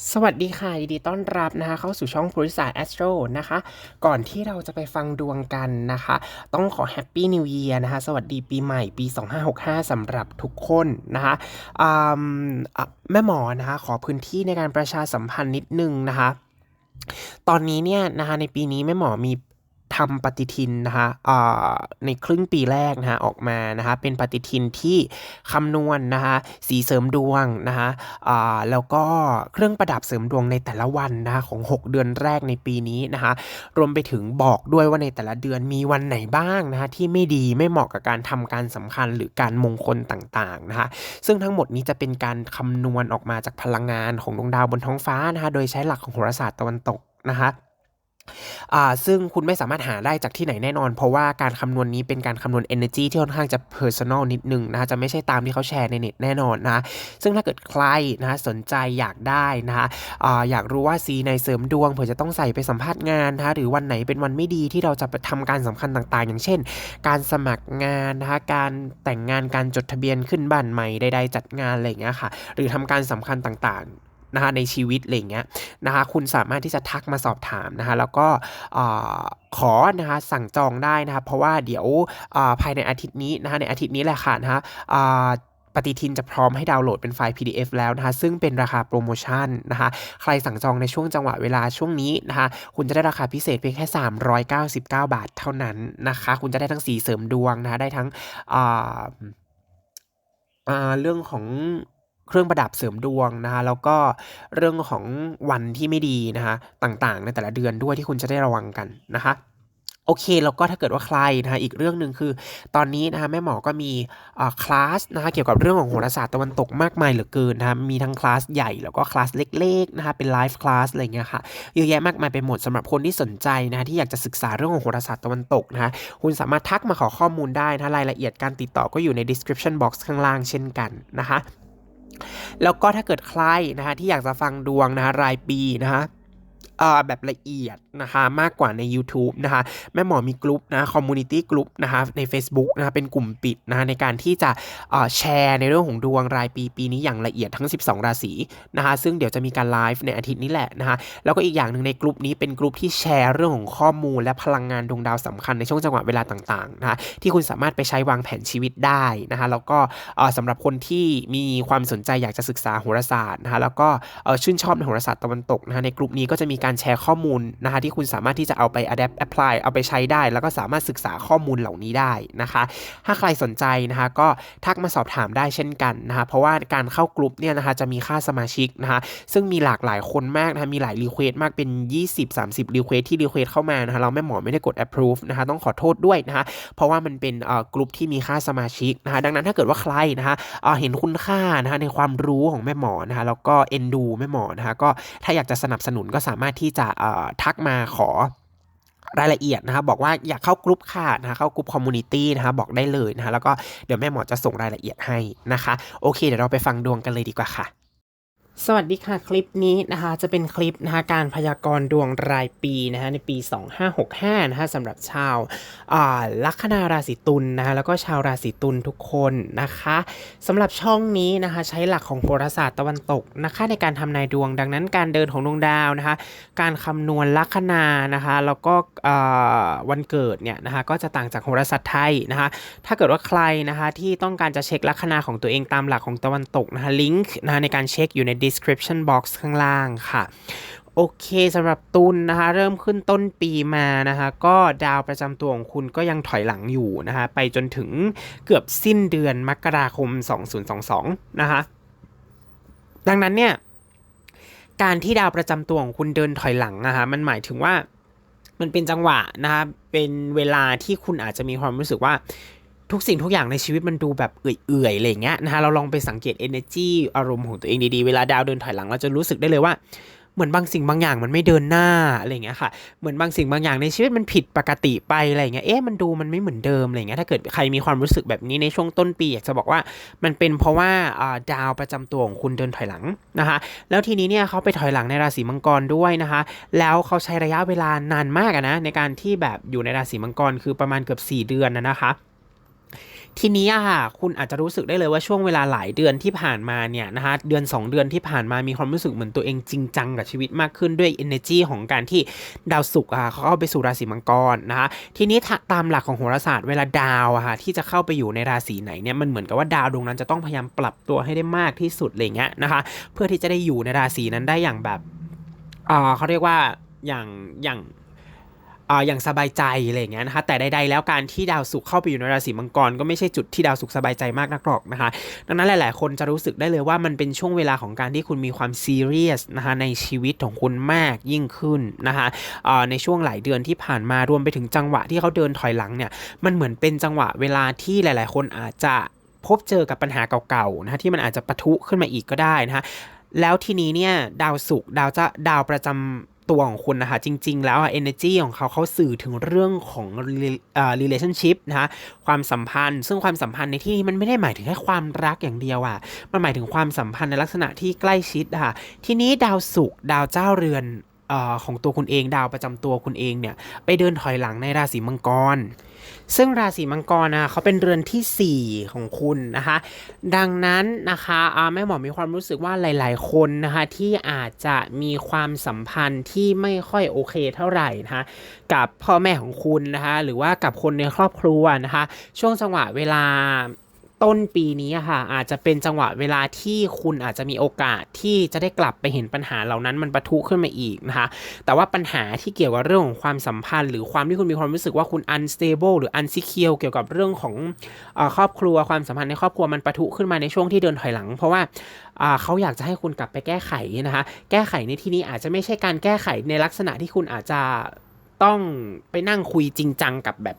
สวัสดีค่ะยินดีต้อนรับนะคะเข้าสู่ช่องครุศาสตร์แอสโตรนะคะ ก่อนที่เราจะไปฟังดวงกันนะคะ ต้องขอแฮปปี้นิวเยียร์นะคะ สวัสดีปีใหม่ปี 2565สำหรับทุกคนนะคะแม่หมอนะคะขอพื้นที่ในการประชาสัมพันธ์นิดนึงนะคะตอนนี้เนี่ยนะคะในปีนี้แม่หมอมี ทำปฏิทินนะคะอ่าในครึ่งปีแรกนะคะออกมานะคะเป็นปฏิทินที่คำนวณนะคะสีเสริมดวงนะคะอ่าแล้วก็เครื่องประดับเสริมดวงในแต่ละวันนะคะของ 6 เดือนแรกในปีนี้นะคะรวมไปถึงบอกด้วยว่าในแต่ละเดือนมีวันไหนบ้างนะคะที่ไม่ดีไม่เหมาะกับการทำการสำคัญหรือการมงคลต่างๆนะคะซึ่งทั้งหมดนี้จะเป็นการคำนวณออกมาจากพลังงานของดวงดาวบนท้องฟ้านะคะโดยใช้หลักของโหราศาสตร์ตะวันตกนะคะ ซึ่งคุณไม่สามารถหาได้จากที่ไหนแน่นอน เพราะว่าการคำนวณนี้เป็นการคำนวณ energy ที่ค่อนข้างจะ personal นิดนึงนะคะจะไม่ใช่ตามที่เขาแชร์ในเน็ตแน่นอนนะซึ่งถ้าเกิดใครนะสนใจอยากได้นะคะอ่าอยากรู้ว่าสีในเสริมดวงเผื่อจะต้องใส่ไปสัมภาษณ์งานนะหรือวันไหนเป็นวันไม่ดีที่เราจะไปทำการสำคัญต่างๆ อย่างเช่น การสมัครงานนะคะการแต่งงานการจดทะเบียนขึ้นบ้านใหม่ใดๆจัดงานอะไรอย่างเงี้ยค่ะ หรือทำการสำคัญต่างๆ นะคะในชีวิตอะไรเงี้ยนะคะคุณสามารถที่จะทักมาสอบถามนะคะแล้วก็ขอนะคะสั่งจองได้นะคะเพราะว่าเดี๋ยวภายในอาทิตย์นี้นะคะในอาทิตย์นี้แหละค่ะนะคะปฏิทินจะพร้อมให้ดาวน์โหลดเป็นไฟล์ PDF แล้วนะคะ ซึ่งเป็นราคาโปรโมชั่นนะคะ ใครสั่งจองในช่วงจังหวะเวลาช่วงนี้นะคะ คุณจะได้ราคาพิเศษเพียงแค่ 399 บาทเท่านั้นนะคะ คุณจะได้ทั้งสีเสริมดวงนะคะ ได้ทั้งเรื่องของ เครื่องประดับเสริมดวงนะคะแล้วก็เรื่องของวันที่ไม่ดีนะคะต่างๆ ในแต่ละเดือนด้วยที่คุณจะได้ระวังกันนะคะโอเคแล้วก็ถ้าเกิดว่าใครนะคะอีกเรื่องหนึ่งคือ ตอนนี้นะคะแม่หมอก็มีคลาสนะคะเกี่ยวกับเรื่องของโหราศาสตร์ตะวันตกมากมายเหลือเกินนะคะมีทั้งคลาสใหญ่แล้วก็คลาสเล็กๆนะคะเป็นไลฟ์คลาสอะไรเงี้ยค่ะเยอะแยะมากมายไปหมดสำหรับคนที่สนใจนะคะที่อยากจะศึกษาเรื่องของโหราศาสตร์ตะวันตกนะคะคุณสามารถทักมาขอข้อมูลได้นะรายละเอียดการติดต่อก็อยู่ใน description box ข้างล่างเช่นกันนะคะ แล้วก็ถ้าเกิดใครนะคะที่อยากจะฟังดวงนะฮะรายปีนะคะแบบละเอียดนะคะมากกว่าใน YouTube นะคะแม่หมอมีกลุ่มนะคอมมูนิตี้กลุ่มนะคะใน Facebook นะคะเป็นกลุ่มปิดนะคะในการที่จะแชร์ในเรื่องของดวงรายปีปีนี้อย่างละเอียดทั้ง 12 ราศีนะคะซึ่งเดี๋ยวจะมีการไลฟ์ในอาทิตย์นี้แหละนะคะแล้วก็อีกอย่างหนึ่งในกลุ่มนี้เป็นกลุ่มที่แชร์เรื่องของข้อมูลและพลังงานดวงดาวสำคัญในช่วงจังหวะเวลาต่างๆนะคะที่คุณสามารถไปใช้วางแผนชีวิตได้นะคะแล้วก็สำหรับคนที่มีความสนใจอยากจะศึกษาโหราศาสตร์นะคะแล้วก็ชื่นชอบในโหราศาสตร์ตะวันตกนะคะในกลุ่มนี้ก็จะมีการแชร์ข้อมูลนะคะที่คุณสามารถที่จะเอาไป adapt apply เอาไปใช้ได้ แล้วก็สามารถศึกษาข้อมูลเหล่านี้ได้นะคะ ถ้าใครสนใจนะคะก็ทักมาสอบถามได้เช่นกันนะคะเพราะว่าการเข้ากลุ่มเนี่ยนะคะจะมีค่าสมาชิกนะคะซึ่งมีหลากหลายคนมากนะคะมีหลายรีเควสมากเป็น 20-30รีเควสที่รีเควสเข้ามานะคะเราแม่หมอไม่ได้กด approve นะคะต้องขอโทษด้วยนะคะเพราะว่ามันเป็นกลุ่มที่มีค่าสมาชิกนะคะดังนั้นถ้าเกิดว่าใครนะคะเห็นคุณค่านะคะในความรู้ของแม่หมอนะคะแล้วก็เอ็นดูแม่หมอนะคะก็ถ้าอยากจะสนับสนุนก็สามารถที่จะทักมาขอรายละเอียดนะครับบอกว่าอยากเข้ากลุ่มค่ะนะเข้ากลุ่มคอมมูนิตี้นะคะบอกได้เลยนะคะแล้วก็เดี๋ยวแม่หมอจะส่งรายละเอียดให้นะคะ โอเค เดี๋ยวเราไปฟังดวงกันเลยดีกว่าค่ะ สวัสดีค่ะ คลิปนี้นะคะจะเป็นคลิปนะคะการพยากรณ์ดวงรายปีนะคะในปี 2565นะคะสำหรับชาวลัคนาราศีตุลนนะคะแล้วก็ชาวราศีตุลทุกคนนะคะสำหรับช่องนี้นะคะใช้หลักของโหราศาสตร์ตะวันตกนะคะในการทำนายดวงดังนั้นการเดินของดวงดาวนะคะการคำนวณลัคนานะคะแล้วก็วันเกิดเนี่ยนะคะก็จะต่างจากโหราศาสตร์ไทยนะคะถ้าเกิดว่าใครนะคะที่ต้องการจะเช็คลัคนาของตัวเองตามหลักของตะวันตกนะคะลิงก์นะคะในการเช็คอยู่ใน description box ข้างล่างค่ะโอเคสำหรับตุนนะคะ เริ่มขึ้นต้นปีมานะคะ ก็ดาวประจำตัวของคุณก็ยังถอยหลังอยู่นะคะ ไปจนถึงเกือบสิ้นเดือนมกราคม 2022 นะคะ ดังนั้นเนี่ย การที่ดาวประจำตัวของคุณเดินถอยหลังนะคะมันหมายถึงว่ามันเป็นจังหวะนะคะเป็นเวลาที่คุณอาจจะมีความรู้สึกว่า ทุกสิ่งทุกอย่างในชีวิตมันดูแบบเอื่อยๆอะไรเงี้ยนะฮะเราลองไปสังเกต energy อารมณ์ของตัวเองดีๆ เวลาดาวเดินถอยหลังเราจะรู้สึกได้เลยว่าเหมือนบางสิ่งบางอย่างมันไม่เดินหน้าอะไรเงี้ยค่ะ เหมือนบางสิ่งบางอย่างในชีวิตมันผิดปกติไปอะไรเงี้ย เอ๊ะมันดูมันไม่เหมือนเดิมอะไรเงี้ย ถ้าเกิดใครมีความรู้สึกแบบนี้ในช่วงต้นปีอยากจะบอกว่ามันเป็นเพราะว่าดาวประจำตัวของคุณเดินถอยหลังนะคะ แล้วทีนี้เนี่ยเขาไปถอยหลังในราศีมังกรด้วยนะคะ แล้วเขาใช้ระยะเวลานานมากนะในการที่แบบอยู่ในราศีมังกรคือประมาณเกือบ 4 เดือนนะนะคะ ทีนี้อะค่ะคุณอาจจะรู้สึกได้เลยว่าช่วงเวลาหลายเดือนที่ผ่านมาเนี่ยนะคะเดือน 2 เดือนที่ผ่านมามีความรู้สึกเหมือนตัวเองจริงจังกับชีวิตมากขึ้นด้วย energy ของการที่ดาวศุกร์อะเขาเข้าไปสู่ราศีมังกรนะคะทีนี้ตามหลักของโหราศาสตร์เวลาดาวอะค่ะที่จะเข้าไปอยู่ในราศีไหนเนี่ยมันเหมือนกับว่าดาวดวงนั้นจะต้องพยายามปรับตัวให้ได้มากที่สุดอะไรเงี้ยนะคะเพื่อที่จะได้อยู่ในราศีนั้นได้อย่างแบบเขาเรียกว่าอย่างอย่าง อย่างสบายใจอะไรเงี้ยนะคะแต่ใดๆแล้วการที่ดาวศุกร์เข้าไปอยู่ในราศีมังกรก็ไม่ใช่จุดที่ดาวศุกร์สบายใจมากนักหรอกนะคะ ดังนั้นหลาย ๆ คนจะรู้สึกได้เลยว่ามันเป็นช่วงเวลาของการที่คุณมีความซีเรียสนะคะในชีวิตของคุณมากยิ่งขึ้นนะคะในช่วงหลายเดือนที่ผ่านมารวมไปถึงจังหวะที่เขาเดินถอยหลังเนี่ยมันเหมือนเป็นจังหวะเวลาที่หลาย ๆ คนอาจจะพบเจอกับปัญหาเก่าๆนะที่มันอาจจะปะทุขึ้นมาอีกก็ได้นะคะแล้วทีนี้เนี่ยดาวศุกร์ดาวจะดาวประจำ ตัวของคุณนะคะจริง ๆ แล้วอะ energy ของเขาเขาสื่อถึงเรื่องของเอ่อ relationship นะคะความสัมพันธ์ ซึ่งความสัมพันธ์ในที่นี้มันไม่ได้หมายถึงแค่ความรักอย่างเดียวอะมันหมายถึงความสัมพันธ์ในลักษณะที่ใกล้ชิดค่ะทีนี้ดาวศุกร์ดาวเจ้าเรือน ของตัวคุณเองดาวประจำตัวคุณเองเนี่ยไปเดินถอยหลังในราศีมังกร ซึ่งราศีมังกรนะเขาเป็นเรือนที่ 4 ของคุณนะคะ ดังนั้นนะคะแม่หมอมีความรู้สึกว่าหลาย ๆ คนนะคะที่อาจจะมีความสัมพันธ์ที่ไม่ค่อยโอเคเท่าไหร่นะคะกับพ่อแม่ของคุณนะคะหรือว่ากับคนในครอบครัวนะคะช่วงจังหวะเวลา ต้นปีนี้ค่ะอาจจะเป็นจังหวะเวลาที่คุณอาจจะมีโอกาสที่จะได้กลับไปเห็นปัญหาเหล่านั้นมันปะทุขึ้นมาอีกนะคะแต่ว่าปัญหาที่เกี่ยวกับเรื่องของความสัมพันธ์ หรือความที่คุณมีความรู้สึกว่าคุณ unstable หรือ unsecure เกี่ยวกับเรื่องของครอบครัวความสัมพันธ์ในครอบครัวมันปะทุขึ้นมาในช่วงที่เดินถอยหลัง เพราะว่าเขาอยากจะให้คุณกลับไปแก้ไขนะคะแก้ไขในที่นี้อาจจะไม่ใช่การแก้ไขในลักษณะที่คุณอาจจะต้องไปนั่งคุยจริงจังกับแบบ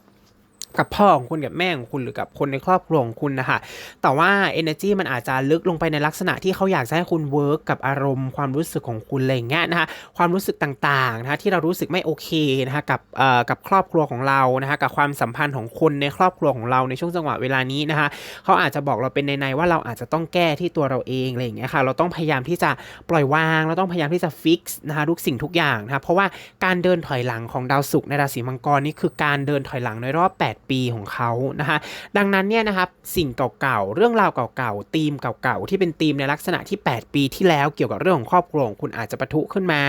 กับพ่อของคุณกับแม่ของคุณหรือกับคนในครอบครัวของคุณนะคะแต่ว่า energy มันอาจจะลึกลงไปในลักษณะที่เขาอยากให้คุณเวิร์กกับอารมณ์ความรู้สึกของคุณอะไรเงี้ยนะคะความรู้สึกต่างๆนะคะที่เรารู้สึกไม่โอเคนะคะกับเอ่อกับครอบครัวของเรานะคะกับความสัมพันธ์ของคนในครอบครัวของเราในช่วงจังหวะเวลานี้นะคะเขาอาจจะบอกเราเป็นในๆว่าเราอาจจะต้องแก้ที่ตัวเราเองอะไรอย่างเงี้ยค่ะเราต้องพยายามที่จะปล่อยวาง เราต้องพยายามที่จะฟิกซ์นะคะทุกสิ่งทุกอย่างนะคะเพราะว่าการเดินถอยหลังของดาวศุกร์ในราศีมังกรนี่คือการเดินถอยหลังในรอบ 8ปีของเขานะคะดังนั้นเนี่ยนะครับสิ่งเก่าๆ เรื่องราวเก่าๆธีมเก่าๆ ที่เป็นธีมในลักษณะที่ 8 ปีที่แล้วเกี่ยวกับเรื่องของครอบครัวคุณอาจจะประทุขึ้นมา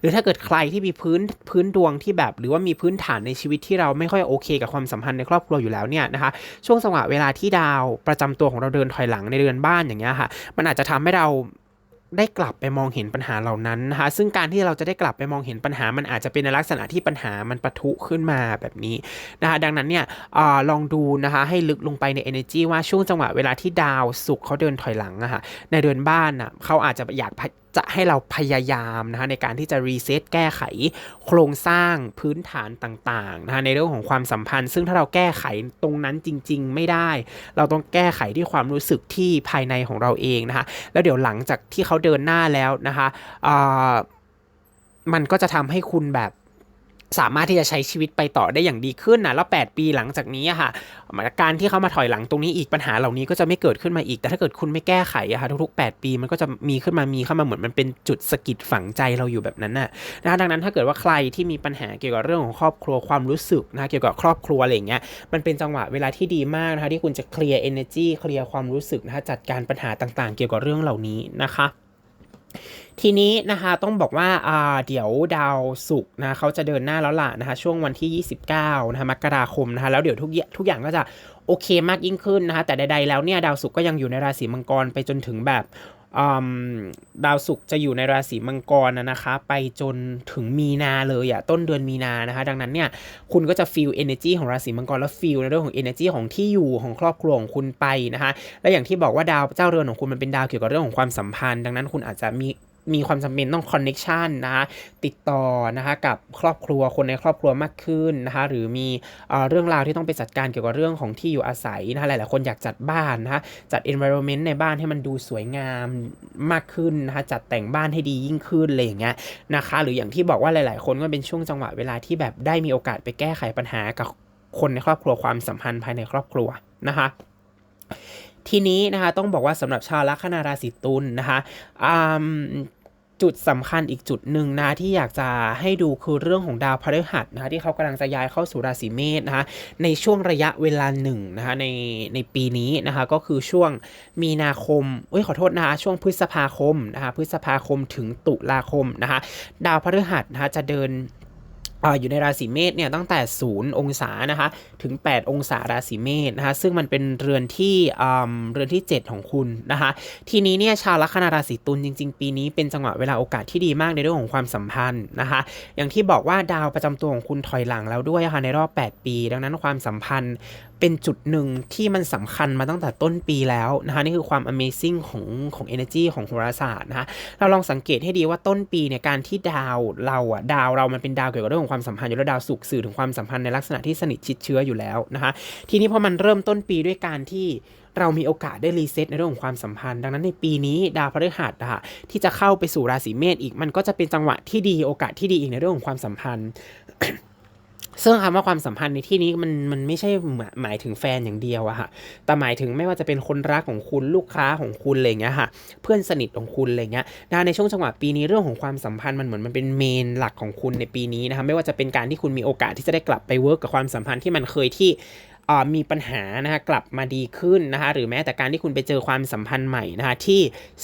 หรือถ้าเกิดใครที่มีพื้นพื้นดวงที่แบบ หรือว่ามีพื้นฐานในชีวิตที่เราไม่ค่อยโอเค กับความสัมพันธ์ในครอบครัวอยู่แล้วเนี่ยนะคะช่วงจังหวะเวลาที่ดาวประจำตัวของเราเดินถอยหลังในเดือนบ้านอย่างเงี้ยค่ะมันอาจจะทำให้เรา ได้กลับไปมองเห็นปัญหาเหล่านั้นนะคะซึ่งการที่เราจะได้กลับไปมองเห็นปัญหามันอาจจะเป็นในลักษณะที่ปัญหามันปะทุขึ้นมาแบบนี้นะคะดังนั้นเนี่ยอลองดูนะคะให้ลึกลงไปใน energy ว่าช่วงจังหวะเวลาที่ดาวสุกเขาเดินถอยหลังอะคะในเดือนบ้านอะเขาอาจจะอยากจะให้เราพยายามนะคะในการที่จะรีเซ็ตแก้ไขโครงสร้างพื้นฐานต่างๆนะคะในเรื่องของความสัมพันธ์ ซึ่งถ้าเราแก้ไขตรงนั้นจริง ๆ ไม่ได้ เราต้องแก้ไขที่ความรู้สึกที่ภายในของเราเองนะคะแล้วเดี๋ยวหลังจากที่เขาเดินหน้าแล้วนะคะมันก็จะทำให้คุณแบบ สามารถที่จะใช้ชีวิตไปต่อได้อย่างดีขึ้นนะแล้ว 8 ปีหลังจากนี้อะค่ะการที่เขามาถอยหลังตรงนี้อีกปัญหาเหล่านี้ก็จะไม่เกิดขึ้นมาอีก แต่ถ้าเกิดคุณไม่แก้ไขอะค่ะทุก ๆ 8 ปีมันก็จะมีขึ้นมามีเข้ามาเหมือนมันเป็นจุดสกิดฝังใจเราอยู่แบบนั้นน่ะนะดังนั้นถ้าเกิดว่าใครที่มีปัญหาเกี่ยวกับเรื่องของครอบครัวความรู้สึกนะเกี่ยวกับครอบครัวอะไรอย่างเงี้ยมันเป็นจังหวะเวลาที่ดีมากนะคะที่คุณจะเคลียร์ energy เคลียร์ความรู้สึกนะคะจัดการปัญหาต่าง ๆ เกี่ยวกับเรื่องเหล่านี้นะคะ ทีนี้นะคะต้องบอกว่าเดี๋ยวดาวศุกร์นะเขาจะเดินหน้าแล้วล่ะนะคะช่วงวันที่ 29นะคะมกราคมนะคะแล้วเดี๋ยวทุกทุกอย่างก็จะโอเคมากยิ่งขึ้นนะคะแต่ใดๆแล้วเนี่ยดาวศุกร์ก็ยังอยู่ในราศีมังกรไปจนถึงแบบ ดาวศุกร์จะอยู่ในราศีมังกรนะคะ ไปจนถึงมีนาเลยอะต้นเดือนมีนานะคะ ดังนั้นเนี่ยคุณก็จะฟีลเอเนจีของราศีมังกรแล้วฟีลในเรื่องของเอเนจีของที่อยู่ของครอบครัวของคุณไปนะคะ และอย่างที่บอกว่าดาวเจ้าเรือนของคุณมันเป็นดาวเกี่ยวกับเรื่องของความสัมพันธ์ ดังนั้นคุณอาจจะมี มีความจำเป็นต้องคอนเน็ชันนะคะติดต่อนะคะกับครอบครัวคนในครอบครัวมากขึ้นนะคะหรือมีเรื่องราวที่ต้องไปจัดการเกี่ยวกับเรื่องของที่อยู่อาศัยนะคะหลายๆคนอยากจัดบ้านนะคะจัด environment ในบ้านให้มันดูสวยงามมากขึ้นนะคะจัดแต่งบ้านให้ดียิ่งขึ้นอะไรอย่างเงี้ยนะคะหรืออย่างที่บอกว่าหลาย ๆ คนก็เป็นช่วงจังหวะเวลาที่แบบได้มีโอกาสไปแก้ไขปัญหากับคนในครอบครัวความสัมพันธ์ภายในครอบครัวนะคะทีนี้นะคะต้องบอกว่าสำหรับชาวลัคนาราศีตุลนะคะ จุดสำคัญอีกจุดหนึ่งนะที่อยากจะให้ดูคือเรื่องของดาวพฤหัสนะคะที่เขากำลังจะย้ายเข้าสู่ราศีเมษนะคะในช่วงระยะเวลาหนึ่งนะคะในในปีนี้นะคะก็คือช่วงมีนาคมเอ้ยขอโทษนะคะช่วงพฤษภาคมนะคะพฤษภาคมถึงตุลาคมนะคะดาวพฤหัสนะคะจะเดิน อยู่ในราศีเมษเนี่ยตั้งแต่ 0 องศานะคะถึง 8 องศาราศีเมษนะคะซึ่งมันเป็นเรือนที่เรือนที่ 7 ของคุณนะคะทีนี้เนี่ยชาวลัคนาราศีตุลจริง ๆ ปีนี้เป็นจังหวะเวลาโอกาสที่ดีมากในเรื่องของความสัมพันธ์นะคะอย่างที่บอกว่าดาวประจำตัวของคุณถอยหลังแล้วด้วยค่ะในรอบ 8 ปี ดังนั้นความสัมพันธ์ เป็นจุดหนึ่งที่มันสำคัญมาตั้งแต่ต้นปีแล้วนะคะนี่คือความ amazing ของของ energy ของโหราศาสตร์นะคะเราลองสังเกตให้ดีว่าต้นปีเนี่ยการที่ดาวเราอะดาวเรามันเป็นดาวเกี่ยวกับเรื่องของความสัมพันธ์อยู่แล้วดาวสุขสื่อถึงความสัมพันธ์ในลักษณะที่สนิทชิดเชื้ออยู่แล้วนะคะทีนี้พอมันเริ่มต้นปีด้วยการที่เรามีโอกาสได้รีเซ็ตในเรื่องของความสัมพันธ์ ดังนั้นในปีนี้ดาวพฤหัสอะที่จะเข้าไปสู่ราศีเมษอีกมันก็จะเป็นจังหวะที่ดีโอกาสที่ดีอีกในเรื่องของความสัมพันธ์ ซึ่งคำว่าความสัมพันธ์ในที่นี้มันมันไม่ใช่หมายถึงแฟนอย่างเดียวอะค่ะ แต่หมายถึงไม่ว่าจะเป็นคนรักของคุณลูกค้าของคุณอะไรเงี้ยค่ะ เพื่อนสนิทของคุณอะไรเงี้ยนะในช่วงจังหวะปีนี้เรื่องของความสัมพันธ์มันเหมือนมันเป็นเมนหลักของคุณในปีนี้นะคะไม่ว่าจะเป็นการที่คุณมีโอกาสที่จะได้กลับไปเวิร์กกับความสัมพันธ์ที่มันเคยที่ มีปัญหานะคะกลับมาดีขึ้นนะคะหรือแม้แต่การที่คุณไปเจอความสัมพันธ์ใหม่นะคะที่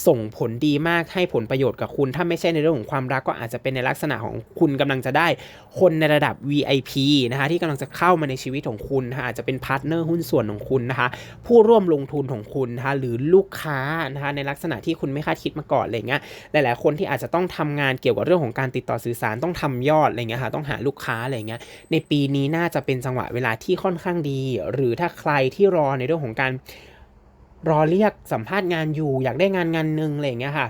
ส่งผลดีมากให้ผลประโยชน์กับคุณ ถ้าไม่ใช่ในเรื่องของความรักก็อาจจะเป็นในลักษณะของคุณกำลังจะได้คนในระดับ VIP นะคะที่กำลังจะเข้ามาในชีวิตของคุณนะคะอาจจะเป็นพาร์ทเนอร์หุ้นส่วนของคุณนะคะผู้ร่วมลงทุนของคุณนะคะหรือลูกค้านะคะในลักษณะที่คุณไม่คาดคิดมาก่อนอะไรเงี้ยหลาย ๆ คนที่อาจจะต้องทำงานเกี่ยวกับเรื่องของการติดต่อสื่อสารต้องทำยอดอะไรเงี้ยค่ะต้องหาลูกค้าอะไรเงี้ยในปีนี้น่าจะเป็นจังหวะเวลาที่ค่อนข้างดีหรือถ้าใครที่รอในเรื่องของการรอเรียกสัมภาษณ์งานอยู่ อยากได้งานงานหนึ่งอะไรอย่างเงี้ยค่ะ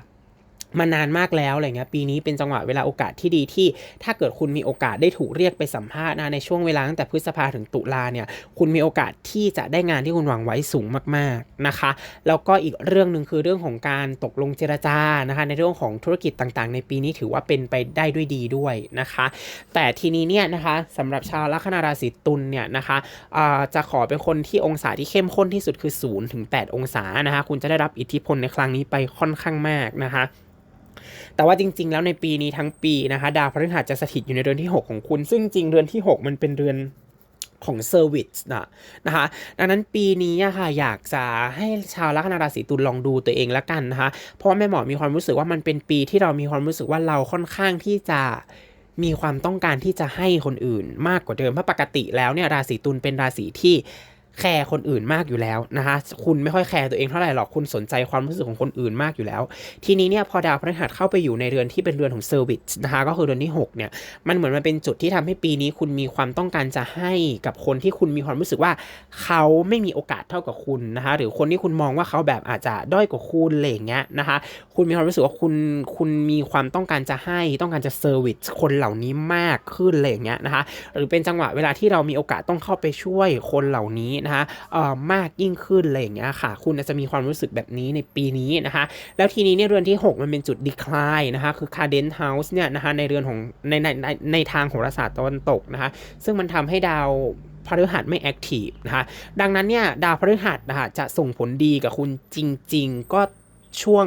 มานานมากแล้วอะไรเงี้ยปีนี้เป็นจังหวะเวลาโอกาสที่ดีที่ถ้าเกิดคุณมีโอกาสได้ถูกเรียกไปสัมภาษณ์นะในช่วงเวลาตั้งแต่พฤษภาถึงตุลาเนี่ยคุณมีโอกาสที่จะได้งานที่คุณหวังไว้สูงมากๆนะคะ แล้วก็อีกเรื่องหนึ่งคือเรื่องของการตกลงเจรจานะคะ ในเรื่องของธุรกิจต่างๆ ในปีนี้ถือว่าเป็นไปได้ด้วยดีด้วยนะคะ แต่ทีนี้เนี่ยนะคะสำหรับชาวลัคนาราศีตุลเนี่ยนะคะจะขอเป็นคนที่องศาที่เข้มข้นที่สุดคือ0ถึง8องศานะคะคุณจะได้รับอิทธิพลในครั้งนี้ไปค่อนข้างมากนะคะ แต่ว่าจริง ๆ แล้วในปีนี้ทั้งปีนะคะดาวพฤหัสจะสถิตอยู่ในเรือนที่ 6 ของคุณ ซึ่งจริงเรือนที่ 6 มันเป็นเรือนของเซอร์วิสนะนะคะดังนั้นปีนี้อะค่ะอยากจะให้ชาวลัคนาราศีตุลลองดูตัวเองแล้วกันนะคะเพราะว่าแม่หมอมีความรู้สึกว่ามันเป็นปีที่เรามีความรู้สึกว่าเราค่อนข้างที่จะมีความต้องการที่จะให้คนอื่นมากกว่าเดิมเพราะปกติแล้วเนี่ยราศีตุลเป็นราศีที่ แคร์คนอื่นมากอยู่แล้วนะคะคุณไม่ค่อยแคร์ตัวเองเท่าไหร่หรอกคุณสนใจความรู้สึกของคนอื่นมากอยู่แล้ว ทีนี้เนี่ยพอดาวพฤหัสเข้าไปอยู่ในเรือนที่เป็นเรือนของเซอร์วิสนะคะก็คือเรือนที่6เนี่ยมันเหมือนมันเป็นจุดที่ทำให้ปีนี้คุณมีความต้องการจะให้กับคนที่คุณมีความรู้สึกว่า เขาไม่มีโอกาสเท่ากับคุณนะคะหรือคนที่คุณมองว่าเขาแบบอาจจะด้อยกว่าคุณอะไรอย่างเงี้ยนะคะคุณมีความรู้สึกว่าคุณคุณมีความต้องการจะให้ต้องการจะเซอร์วิสคนเหล่านี้มากขึ้นอะไรอย่างเงี้ยนะคะหรือเป็นจังหวะเวลาที่เรามีโอกาสต้องเข้าไปช่วยคนเหล่านี้นะคะมากยิ่งขึ้นอะไรอย่างเงี้ยค่ะ คุณจะมีความรู้สึกแบบนี้ในปีนี้นะคะ แล้วทีนี้เนี่ยเรือนที่ 6 มันเป็นจุดดีคลายนะคะ คือคาเดนเฮาส์เนี่ยนะคะในเรือนของในในในในทางโหราศาสตร์ตะวันตกนะคะ ซึ่งมันทำให้ดาวพฤหัสไม่แอคทีฟนะคะ ดังนั้นเนี่ยดาวพฤหัสนะคะจะส่งผลดีกับคุณจริง ๆ ก็ช่วง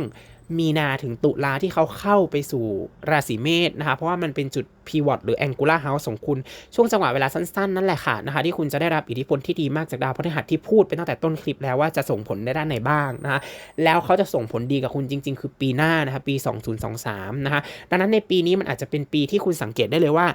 มีนาถึงตุลาที่เขาเข้าไปสู่ราศีเมษนะคะ เพราะว่ามันเป็นจุดพีวอตหรือแองกูล่าเฮาส์ของคุณ ช่วงจังหวะเวลาสั้นๆ นั่นแหละค่ะนะคะ ที่คุณจะได้รับอิทธิพลที่ดีมากจากดาวพฤหัสที่พูดไปตั้งแต่ต้นคลิปแล้วว่าจะส่งผลในด้านไหนบ้างนะคะแล้วเขาจะส่งผลดีกับคุณจริง ๆ คือปีหน้านะคะปี 2023 นะคะดังนั้นในปีนี้มันอาจจะเป็นปีที่คุณสังเกตได้เลยว่า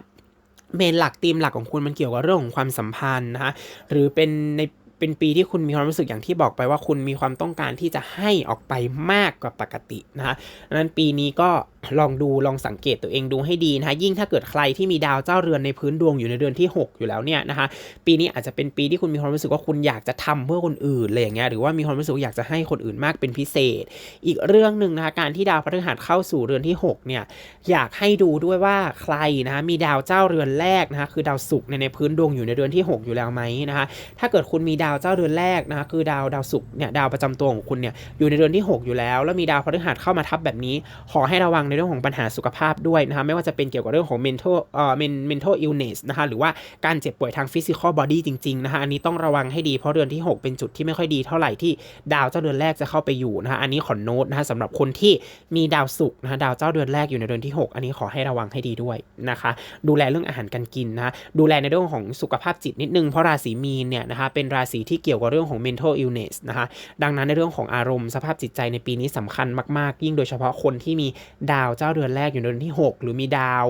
เมนหลักธีมหลักของคุณมันเกี่ยวกับเรื่องของความสัมพันธ์นะคะหรือเป็นใน เป็นปีที่คุณมีความรู้สึกอย่างที่บอกไปว่าคุณมีความต้องการที่จะให้ออกไปมากกว่าปกตินะคะดังนั้นปีนี้ก็ ลองดูลองสังเกตตัวเองดูให้ดีนะคะยิ่งถ้าเกิดใครที่มีดาวเจ้าเรือนในพื้นดวงอยู่ในเดือนที่ 6 อยู่แล้วเนี่ยนะคะปีนี้อาจจะเป็นปีที่คุณมีความรู้สึกว่าคุณอยากจะทำเพื่อคนอื่นอะไรอย่างเงี้ยหรือว่ามีความรู้สึกอยากจะให้คนอื่นมากเป็นพิเศษ อีกเรื่องหนึ่งนะคะการที่ดาวพฤหัสเข้าสู่เรือนที่6เนี่ยอยากให้ดูด้วยว่าใครนะคะมีดาวเจ้าเรือนแรกนะคะคือดาวศุกร์ในในพื้นดวงอยู่ในเดือนที่ 6 อยู่แล้วไหมนะคะถ้าเกิดคุณมีดาวเจ้าเรือนแรกนะคะคือดาวดาวศุกร์เนี่ยดาวประจำตัวของคุณเนี่ยอยู่ในเดือนที่ 6 อยู่แล้ว แล้วมีดาวพฤหัสเข้ามาทับแบบนี้ ขอให้ระวังในเรื่องของปัญหาสุขภาพด้วยนะคะไม่ว่าจะเป็นเกี่ยวกับเรื่องของ mental เอ่อ men- mental illness นะคะหรือว่าการเจ็บป่วยทาง physical body จริงๆนะคะอันนี้ต้องระวังให้ดีเพราะเดือนที่ 6 เป็นจุดที่ไม่ค่อยดีเท่าไหร่ที่ดาวเจ้าเดือนแรกจะเข้าไปอยู่นะคะอันนี้ขอโน้ตนะคะสำหรับคนที่มีดาวศุกร์นะคะดาวเจ้าเดือนแรกอยู่ในเดือนที่ 6 อันนี้ขอให้ระวังให้ดีด้วยนะคะดูแลเรื่องอาหารการกินนะะดูแลในเรื่องของสุขภาพจิตนิดนึงเพราะราศีมีนเนี่ยนะคะเป็นราศีที่เกี่ยวกับเรื่องของ mental illness นะคะดังนั้นในเรื่องของอารมณ์สภาพจิตใจในปีนี้สำคัญมากๆ ยิ่งโดยเฉพาะคนที่มีดาวาวเจ้าเดือนแรกอยู่เดือนที่ 6 หรือมีดาว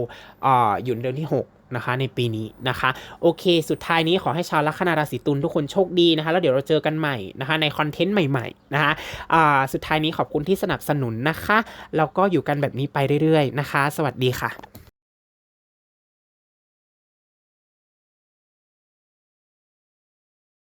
อ่ออยู่เดือนที่ 6นะคะในปีนี้นะคะ โอเค สุดท้ายนี้ขอให้ชาวลัคนาราศีตุลทุกคนโชคดีนะคะ แล้วเดี๋ยวเราเจอกันใหม่นะคะ ในคอนเทนต์ใหม่ๆนะคะอ่าสุดท้ายนี้ขอบคุณที่สนับสนุนนะคะ แล้วก็อยู่กันแบบนี้ไปเรื่อยๆนะคะ สวัสดีค่ะ